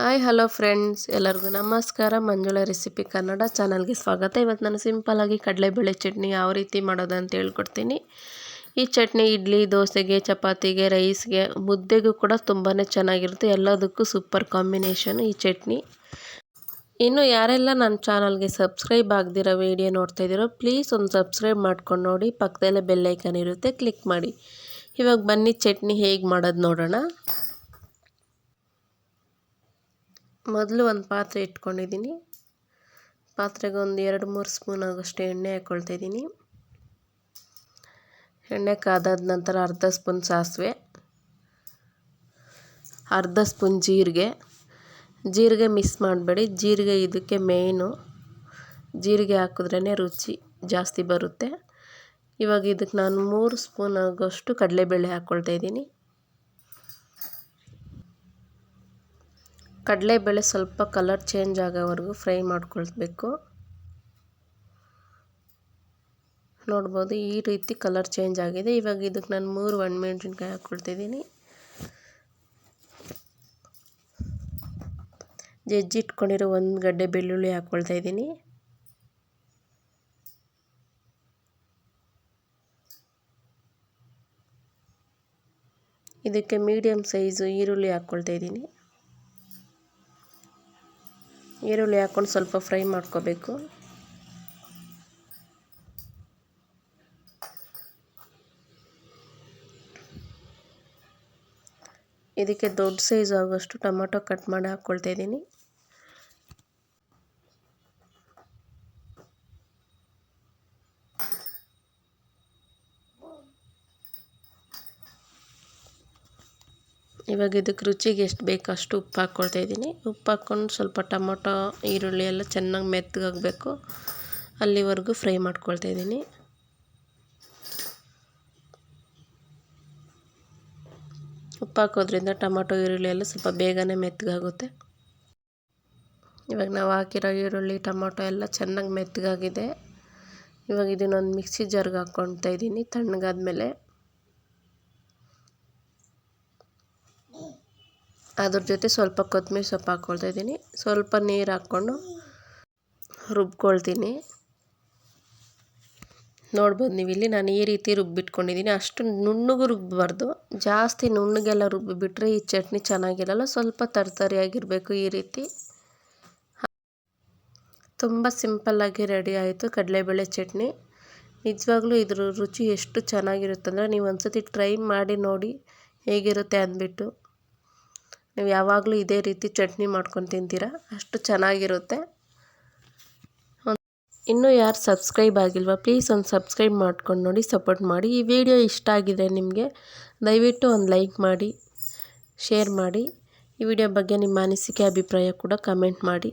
Hi, hello friends. ಎಲ್ಲರಿಗೂ ನಮಸ್ಕಾರ. ಮಂಜುಳ recipe Kannada ಚಾನಲ್ಗೆ ಸ್ವಾಗತ. ಇವತ್ತು ನಾನು ಸಿಂಪಲಾಗಿ ಕಡಲೆಬೇಳೆ ಚಟ್ನಿ ಯಾವ ರೀತಿ ಮಾಡೋದು ಅಂತ ಹೇಳ್ಕೊಡ್ತೀನಿ. ಈ ಚಟ್ನಿ ಇಡ್ಲಿ, ದೋಸೆಗೆ, ಚಪಾತಿಗೆ, ರೈಸ್ಗೆ ಮುದ್ದೆಗೂ ಕೂಡ ತುಂಬಾ ಚೆನ್ನಾಗಿರುತ್ತೆ. ಎಲ್ಲದಕ್ಕೂ ಸೂಪರ್ ಕಾಂಬಿನೇಷನ್ ಈ ಚಟ್ನಿ. ಇನ್ನು ಯಾರೆಲ್ಲ ನನ್ನ ಚಾನಲ್ಗೆ ಸಬ್ಸ್ಕ್ರೈಬ್ ಆಗದಿರೋ ವೀಡಿಯೋ ನೋಡ್ತಾ ಇದ್ದೀರೋ ಪ್ಲೀಸ್ ಒಂದು ಸಬ್ಸ್ಕ್ರೈಬ್ ಮಾಡ್ಕೊಂಡು ನೋಡಿ. ಪಕ್ಕದಲ್ಲೇ ಬೆಲ್ಲೈಕನ್ ಇರುತ್ತೆ ಕ್ಲಿಕ್ ಮಾಡಿ. ಇವಾಗ ಬನ್ನಿ, ಚಟ್ನಿ ಹೇಗೆ ಮಾಡೋದು ನೋಡೋಣ. ಮೊದಲು ಒಂದು ಪಾತ್ರೆ ಇಟ್ಕೊಂಡಿದ್ದೀನಿ. ಪಾತ್ರೆಗೆ ಒಂದು ಎರಡು, ಮೂರು ಸ್ಪೂನ್ ಆಗೋಷ್ಟು ಎಣ್ಣೆ ಹಾಕ್ಕೊಳ್ತಾಯಿದ್ದೀನಿ ಎಣ್ಣೆ ಕಾದಾದ ನಂತರ ಅರ್ಧ ಸ್ಪೂನ್ ಸಾಸಿವೆ, ಅರ್ಧ ಸ್ಪೂನ್ ಜೀರಿಗೆ. ಜೀರಿಗೆ ಮಿಸ್ ಮಾಡಬೇಡಿ. ಜೀರಿಗೆ ಇದಕ್ಕೆ ಮೇಯ್ನು ಜೀರಿಗೆ ಹಾಕಿದ್ರೇ ರುಚಿ ಜಾಸ್ತಿ ಬರುತ್ತೆ. ಇವಾಗ ಇದಕ್ಕೆ ನಾನು ಮೂರು ಸ್ಪೂನ್ ಆಗೋಷ್ಟು ಕಡಲೆಬೇಳೆ ಹಾಕ್ಕೊಳ್ತಾ ಇದ್ದೀನಿ. ಕಡಲೆಬೇಳೆ ಸ್ವಲ್ಪ ಕಲರ್ ಚೇಂಜ್ ಆಗೋವರೆಗೂ ಫ್ರೈ ಮಾಡ್ಕೊಳ್ಬೇಕು. ನೋಡ್ಬೋದು ಈ ರೀತಿ ಕಲರ್ ಚೇಂಜ್ ಆಗಿದೆ. ಇವಾಗ ಇದಕ್ಕೆ ನಾನು ಮೂರು ಒಣಮೆಣ್ಸಿನ್ಕಾಯಿ ಹಾಕ್ಕೊಳ್ತಿದ್ದೀನಿ. ಜಜ್ಜಿಟ್ಕೊಂಡಿರೋ ಒಂದು ಗಡ್ಡೆ ಬೆಳ್ಳುಳ್ಳಿ ಹಾಕ್ಕೊಳ್ತಾ ಇದ್ದೀನಿ. ಇದಕ್ಕೆ ಮೀಡಿಯಮ್ ಸೈಜು ಈರುಳ್ಳಿ ಹಾಕ್ಕೊಳ್ತಾ ಇದ್ದೀನಿ. ಈರುಳ್ಳಿ ಹಾಕ್ಕೊಂಡು ಸ್ವಲ್ಪ ಫ್ರೈ ಮಾಡ್ಕೋಬೇಕು. ಇದಕ್ಕೆ ದೊಡ್ಡ ಸೈಜ್ ಆಗೋಷ್ಟು ಟೊಮೊಟೊ ಕಟ್ ಮಾಡಿ ಹಾಕ್ಕೊಳ್ತಾ ಇದ್ದೀನಿ. ಇವಾಗ ಇದಕ್ಕೆ ರುಚಿಗೆ ಎಷ್ಟು ಬೇಕು ಅಷ್ಟು ಉಪ್ಪು ಹಾಕ್ಕೊಳ್ತಾ ಇದ್ದೀನಿ. ಉಪ್ಪು ಹಾಕ್ಕೊಂಡು ಸ್ವಲ್ಪ ಟೊಮೊಟೊ, ಈರುಳ್ಳಿ ಎಲ್ಲ ಚೆನ್ನಾಗಿ ಮೆತ್ತಗಾಗಬೇಕು. ಅಲ್ಲಿವರೆಗೂ ಫ್ರೈ ಮಾಡ್ಕೊಳ್ತಾ ಇದ್ದೀನಿ. ಉಪ್ಪು ಹಾಕೋದ್ರಿಂದ ಟೊಮೊಟೊ, ಈರುಳ್ಳಿ ಎಲ್ಲ ಸ್ವಲ್ಪ ಬೇಗನೆ ಮೆತ್ತಗಾಗುತ್ತೆ. ಇವಾಗ ನಾವು ಹಾಕಿರೋ ಈರುಳ್ಳಿ, ಟೊಮೊಟೊ ಎಲ್ಲ ಚೆನ್ನಾಗಿ ಮೆತ್ತಗಾಗಿದೆ. ಇವಾಗ ಇದನ್ನೊಂದು ಮಿಕ್ಸಿ ಜಾರ್ಗೆ ಹಾಕ್ಕೊಳ್ತಾ ಇದ್ದೀನಿ. ತಣ್ಣಗಾದ್ಮೇಲೆ ಅದ್ರ ಜೊತೆ ಸ್ವಲ್ಪ ಕೊತ್ತಂಬರಿ ಸೊಪ್ಪು ಹಾಕ್ಕೊಳ್ತಾ ಇದ್ದೀನಿ. ಸ್ವಲ್ಪ ನೀರು ಹಾಕ್ಕೊಂಡು ರುಬ್ಕೊಳ್ತೀನಿ. ನೋಡ್ಬೋದು ನೀವು ಇಲ್ಲಿ ನಾನು ಈ ರೀತಿ ರುಬ್ಬಿಟ್ಕೊಂಡಿದ್ದೀನಿ. ಅಷ್ಟು ನುಣ್ಣಗೂ ರುಬ್ಬಬಾರ್ದು. ಜಾಸ್ತಿ ನುಣ್ಣಗೆಲ್ಲ ರುಬ್ಬಿಬಿಟ್ರೆ ಈ ಚಟ್ನಿ ಚೆನ್ನಾಗಿರಲ್ಲ. ಸ್ವಲ್ಪ ತರಿತರಿಯಾಗಿರಬೇಕು ಈ ರೀತಿ. ತುಂಬ ಸಿಂಪಲ್ಲಾಗಿ ರೆಡಿ ಆಯಿತು ಕಡಲೆಬೇಳೆ ಚಟ್ನಿ. ನಿಜವಾಗ್ಲೂ ಇದ್ರ ರುಚಿ ಎಷ್ಟು ಚೆನ್ನಾಗಿರುತ್ತೆ ಅಂದರೆ ನೀವು ಒಂದು ಸತಿ ಟ್ರೈ ಮಾಡಿ ನೋಡಿ ಹೇಗಿರುತ್ತೆ ಅಂದ್ಬಿಟ್ಟು. ನೀವು ಯಾವಾಗಲೂ ಇದೇ ರೀತಿ ಚಟ್ನಿ ಮಾಡ್ಕೊಂಡು ತಿಂತೀರಾ? ಅಷ್ಟು ಚೆನ್ನಾಗಿರುತ್ತೆ. ಇನ್ನೂ ಯಾರು ಸಬ್ಸ್ಕ್ರೈಬ್ ಆಗಿಲ್ವಾ, ಪ್ಲೀಸ್ ಒಂದು ಸಬ್ಸ್ಕ್ರೈಬ್ ಮಾಡ್ಕೊಂಡು ನೋಡಿ, ಸಪೋರ್ಟ್ ಮಾಡಿ. ಈ ವಿಡಿಯೋ ಇಷ್ಟ ಆಗಿದೆ ನಿಮಗೆ, ದಯವಿಟ್ಟು ಒಂದು ಲೈಕ್ ಮಾಡಿ, ಶೇರ್ ಮಾಡಿ. ಈ ವಿಡಿಯೋ ಬಗ್ಗೆ ನಿಮ್ಮ ಅನಿಸಿಕೆ, ಅಭಿಪ್ರಾಯ ಕೂಡ ಕಮೆಂಟ್ ಮಾಡಿ.